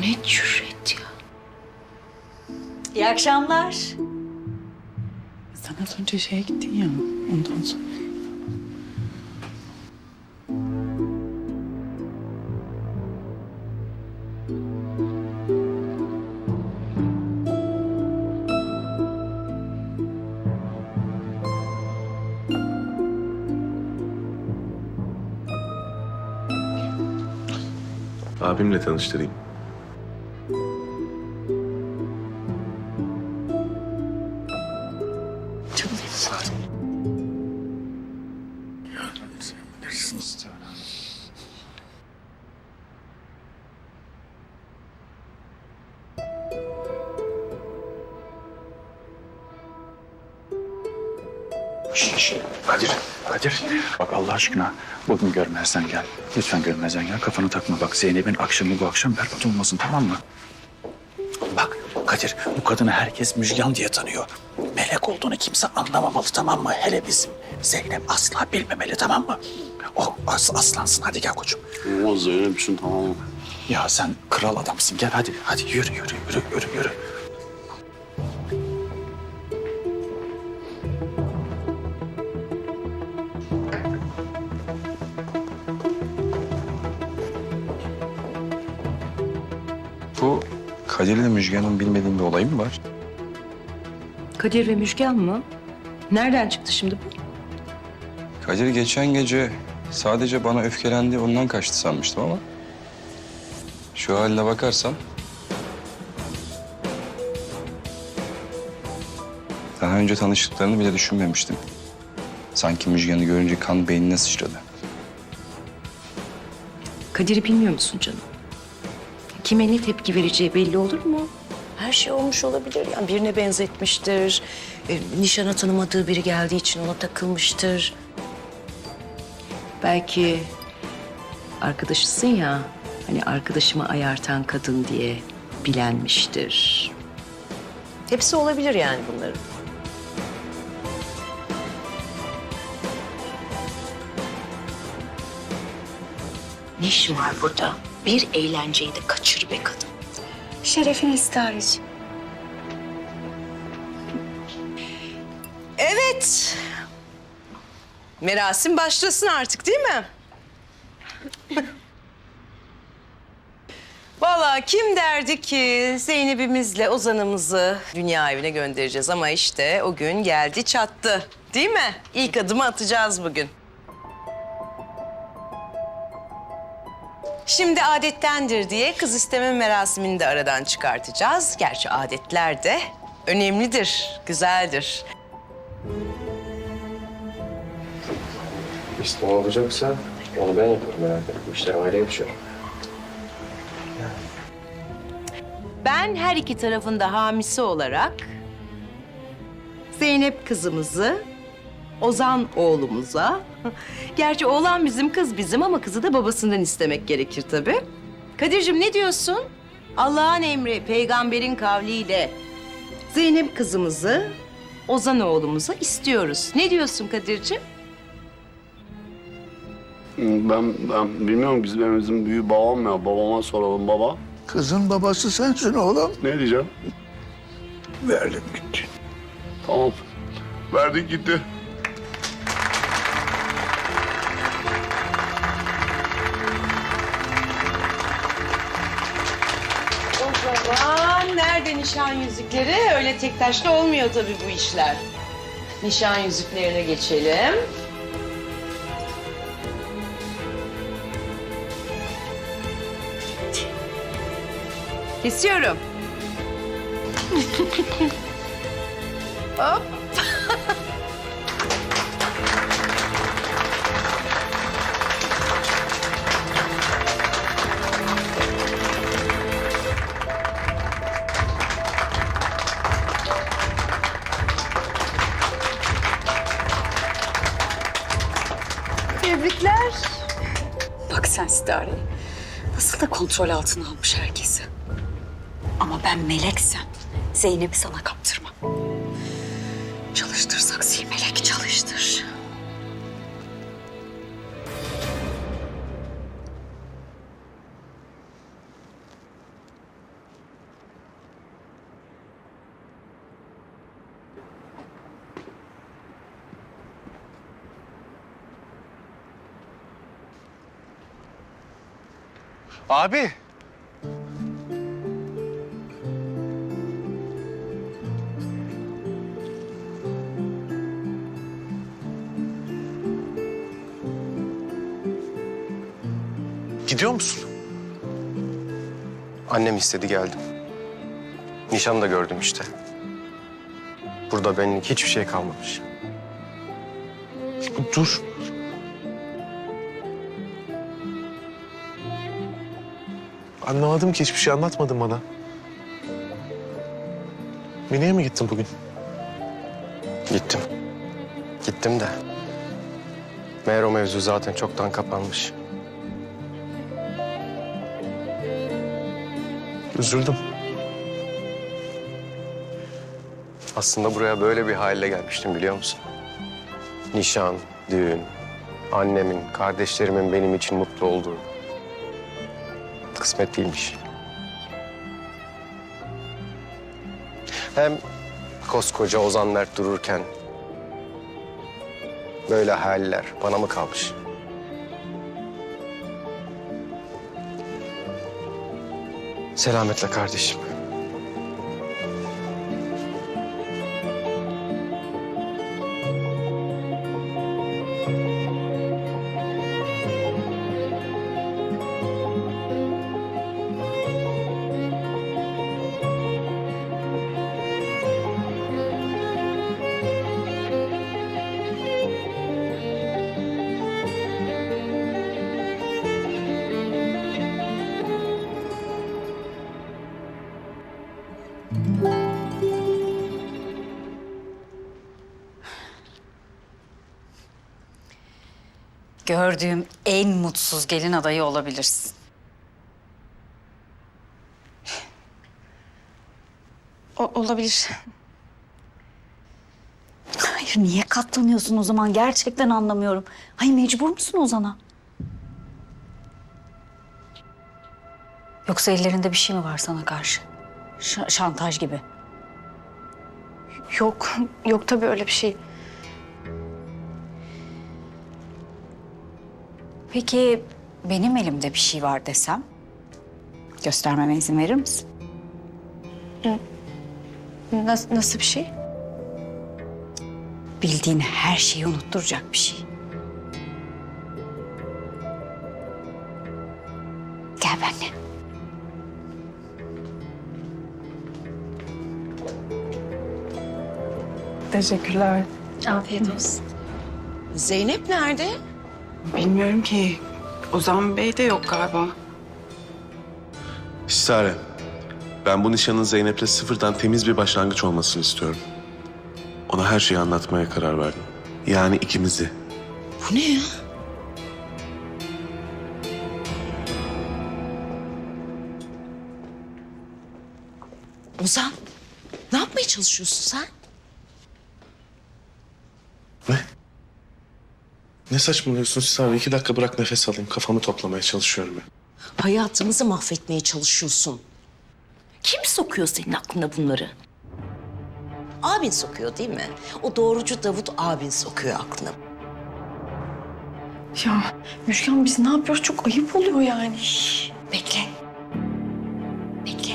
Bu ne cüret ya? İyi akşamlar. Sen az önce şeye gittin ya ondan sonra. Abimle tanıştırayım. Kadir, Kadir. Bak Allah aşkına bugün görmezden gel. Lütfen görmezden gel. Kafanı takma. Bak Zeynep'in akşamı bu akşam berbat olmasın tamam mı? Bak Kadir bu kadını herkes Müjgan diye tanıyor. Melek olduğunu kimse anlamamalı tamam mı? Hele bizim Zeynep asla bilmemeli tamam mı? O as aslansın hadi gel koçum. O Zeynep'sin tamam. Ya sen kral adamsın gel hadi. Hadi yürü yürü yürü yürü yürü. Müjgan'ın bilmediğim bir olay mı var? Kadir ve Müjgan mı? Nereden çıktı şimdi bu? Kadir geçen gece sadece bana öfkelendi ondan kaçtı sanmıştım ama... Şu haline bakarsan... Daha önce tanıştıklarını bile düşünmemiştim. Sanki Müjgan'ı görünce kan beynine sıçradı. Kadir'i bilmiyor musun canım? Kime ne tepki vereceği belli olur mu? Her şey olmuş olabilir. Yani birine benzetmiştir. E, nişana tanımadığı biri geldiği için ona takılmıştır. Belki arkadaşısın ya, hani arkadaşımı ayartan kadın diye bilenmiştir. Hepsi olabilir yani bunların. Ne işin var burada? Bir eğlenceyi de kaçır be kadın. Şerefini ister Evet. Merasim başlasın artık değil mi? Vallahi kim derdi ki Zeynep'imizle Ozan'ımızı dünya evine göndereceğiz ama işte o gün geldi çattı. Değil mi? İlk adımı atacağız bugün. Şimdi adettendir diye kız isteme merasimini de aradan çıkartacağız. Gerçi adetler de önemlidir, güzeldir. İşte ne olacaksa onu ben yaparım merak etme. İşler aile yapışıyor. Ben her iki tarafında hamisi olarak Zeynep kızımızı Ozan oğlumuza, gerçi oğlan bizim kız bizim ama kızı da babasından istemek gerekir tabii. Kadir'cim ne diyorsun? Allah'ın emri peygamberin kavliyle Zeynep kızımızı Ozan oğlumuza istiyoruz. Ne diyorsun Kadir'cim? Ben, ben bilmiyorum bizim evimizin büyüğü babam ya. Babama soralım baba. Kızın babası sensin oğlum. Ne diyeceğim? Verdim gitti. Tamam. Verdik gitti. Nerede nişan yüzükleri? Öyle tek taşla olmuyor tabii bu işler. Nişan yüzüklerine geçelim. Kesiyorum. Hop. Sidare. Nasıl da kontrol altına almış herkesi. Ama ben meleksem Zeynep'i sana kaptırmam. Çalıştır saksıyı melek çalıştır. Abi. Gidiyor musun? Annem istedi geldim. Nişan da gördüm işte. Burada benlik hiçbir şey kalmamış. Dur. Anlamadım ki hiçbir şey anlatmadın bana. Mine'ye mi gittin bugün? Gittim. Gittim de. Meğer o mevzu zaten çoktan kapanmış. Üzüldüm. Aslında buraya böyle bir haliyle gelmiştim biliyor musun? Nişan, düğün, annemin, kardeşlerimin benim için mutlu olduğu. Kısmet değilmiş. Hem koskoca Ozan Mert dururken böyle haller bana mı kalmış? Selametle kardeşim. Gördüğüm en mutsuz gelin adayı olabilirsin. O, olabilir. Hayır niye katlanıyorsun o zaman? Gerçekten anlamıyorum. Hayır mecbur musun Ozan'a? Yoksa ellerinde bir şey mi var sana karşı? Ş- şantaj gibi. Yok, yok tabii öyle bir şey. Peki benim elimde bir şey var desem? Göstermeme izin verir misin? Nasıl, nasıl bir şey? Bildiğin her şeyi unutturacak bir şey. Gel benimle. Teşekkürler. Afiyet olsun. Zeynep nerede? Bilmiyorum ki. Ozan Bey de yok galiba. Sare, ben bu nişanın Zeynep'le sıfırdan temiz bir başlangıç olmasını istiyorum. Ona her şeyi anlatmaya karar verdim. Yani ikimizi. Bu ne ya? Ozan, ne yapmaya çalışıyorsun sen? Ne saçmalıyorsun Sare? İki dakika bırak nefes alayım. Kafamı toplamaya çalışıyorum ben. Hayatımızı mahvetmeye çalışıyorsun. Kim sokuyor senin aklına bunları? Abin sokuyor değil mi? O doğrucu Davut abin sokuyor aklına. Ya Müşkan biz ne yapıyoruz? Çok ayıp oluyor yani. Bekle. Bekle.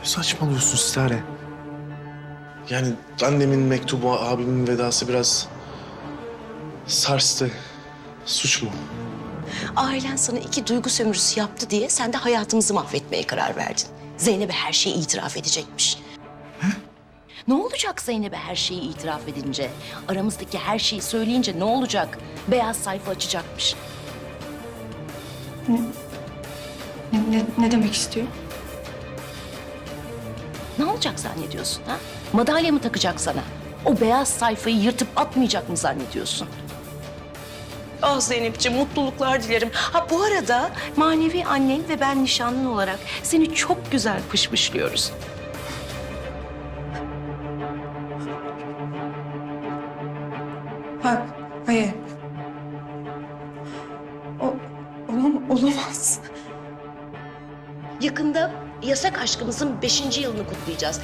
Ne saçmalıyorsun Sare? Yani annemin mektubu, abimin vedası biraz sarstı. Suç mu? Ailen sana iki duygu sömürüsü yaptı diye sen de hayatımızı mahvetmeye karar verdin. Zeynep'e her şeyi itiraf edecekmiş. Ne olacak Zeynep'e her şeyi itiraf edince? Aramızdaki her şeyi söyleyince ne olacak? Beyaz sayfa açacakmış. Ne, ne, ne demek istiyor? Ne olacak zannediyorsun ha? Madalya mı takacak sana? O beyaz sayfayı yırtıp atmayacak mı zannediyorsun? Ah Zeynep'ciğim mutluluklar dilerim. Ha bu arada manevi annen ve ben nişanlın olarak seni çok güzel pışpışlıyoruz. Ha, hayır. O, olam, olamaz. Yakında yasak aşkımızın beşinci yılını kutlayacağız.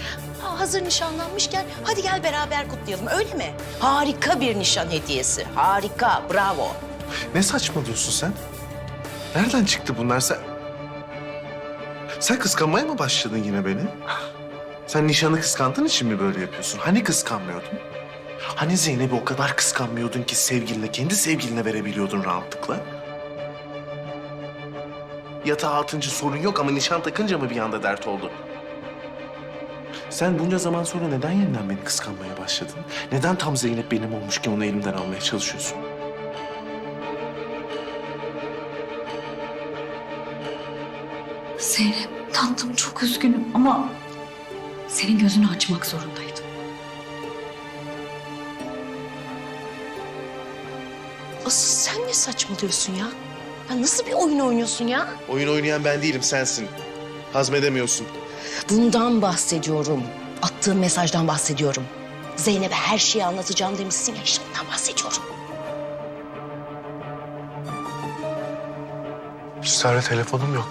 Aa, hazır nişanlanmışken hadi gel beraber kutlayalım öyle mi? Harika bir nişan hediyesi. Harika, bravo. Ne saçmalıyorsun sen? Nereden çıktı bunlar sen? Sen kıskanmaya mı başladın yine beni? Sen nişanı kıskandığın için mi böyle yapıyorsun? Hani kıskanmıyordun? Hani Zeynep'i o kadar kıskanmıyordun ki sevgiline, kendi sevgiline verebiliyordun rahatlıkla? Yatağa atınca sorun yok ama nişan takınca mı bir anda dert oldu? Sen bunca zaman sonra neden yeniden beni kıskanmaya başladın? Neden tam Zeynep benim olmuşken onu elimden almaya çalışıyorsun? Zeynep tatlım çok üzgünüm ama senin gözünü açmak zorundaydım. Asıl sen ne saçmalıyorsun ya? Ya nasıl bir oyun oynuyorsun ya? Oyun oynayan ben değilim, sensin. Hazmedemiyorsun. Bundan bahsediyorum. Attığım mesajdan bahsediyorum. Zeynep'e her şeyi anlatacağım demişsin ya işte bundan bahsediyorum. Üstlerle telefonum yok.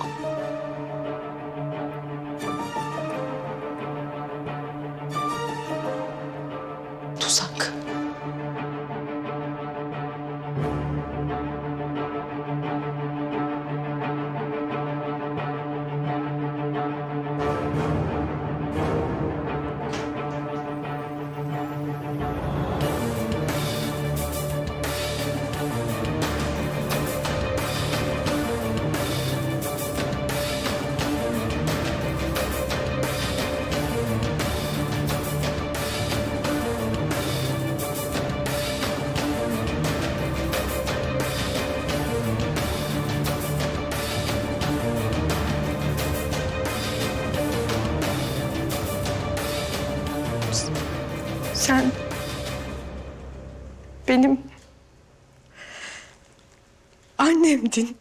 Sen benim annemdin.